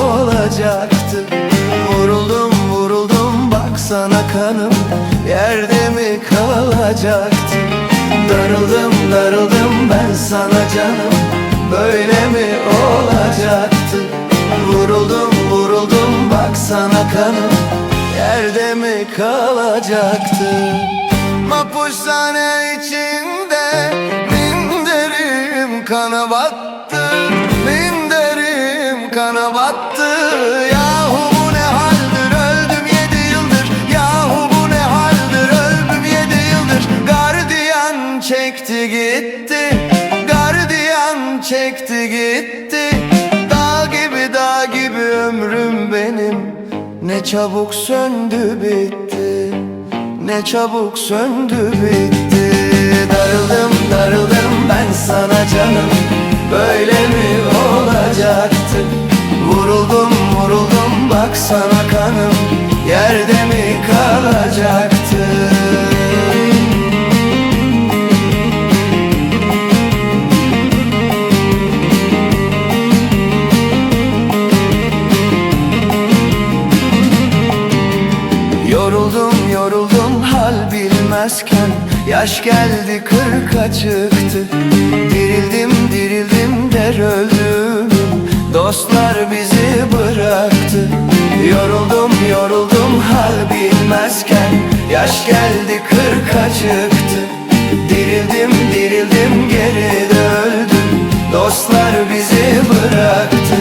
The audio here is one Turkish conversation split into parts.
olacaktı? Vuruldum vuruldum baksana kanım Yerde mi kalacaktı? Darıldım darıldım ben sana canım Böyle mi olacaktı? Vuruldum vuruldum baksana kanım Yerde mi kalacaktı? Mapushane içinde çekti gitti. Dağ gibi dağ gibi ömrüm benim. Ne çabuk söndü bitti. Ne çabuk söndü bitti. Darıldım darıldım ben sana canım. Böyle mi olacaktı? Vuruldum vuruldum bak sana kanım. Yerde mi bilmezken Yaş geldi kırka çıktı Dirildim dirildim der öldüm. Dostlar bizi bıraktı. Yoruldum yoruldum hal bilmezken. Yaş geldi kırka çıktı Dirildim dirildim geri de öldüm Dostlar bizi bıraktı.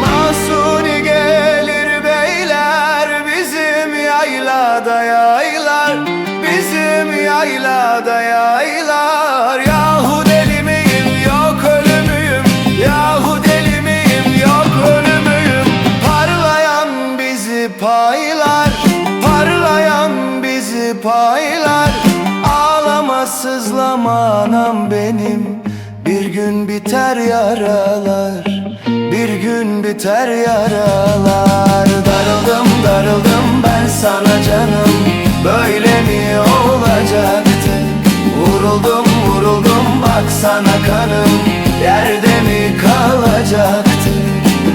Masuni gelir beyler bizim yaylada Bizim yaylada yaylar. Yahu deli miyim? Yok ölümüyüm Yahu deli miyim? Yok ölümüyüm Parlayan bizi paylar. Parlayan bizi paylar. Ağlama sızlama anam benim. Bir gün biter yaralar. Bir gün biter yaralar. Darıldım darıldım ben sana canım Böyle mi olacaktı? Vuruldum vuruldum bak sana kanım. Yerde mi kalacaktı?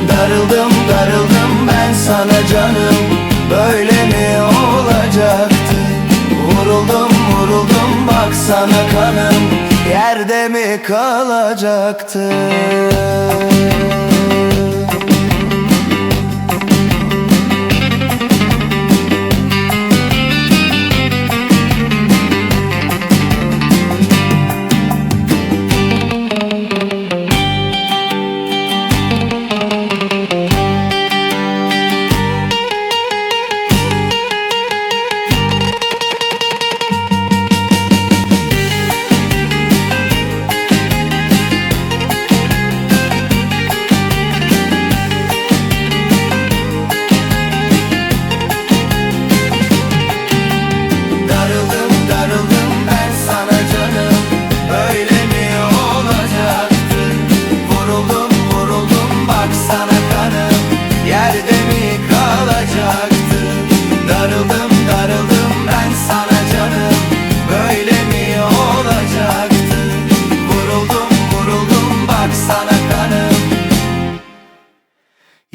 Darıldım darıldım ben sana canım. Böyle mi olacaktı? Vuruldum vuruldum bak sana kanım. Yerde mi kalacaktı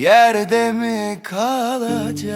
Yerde mi kalacaktı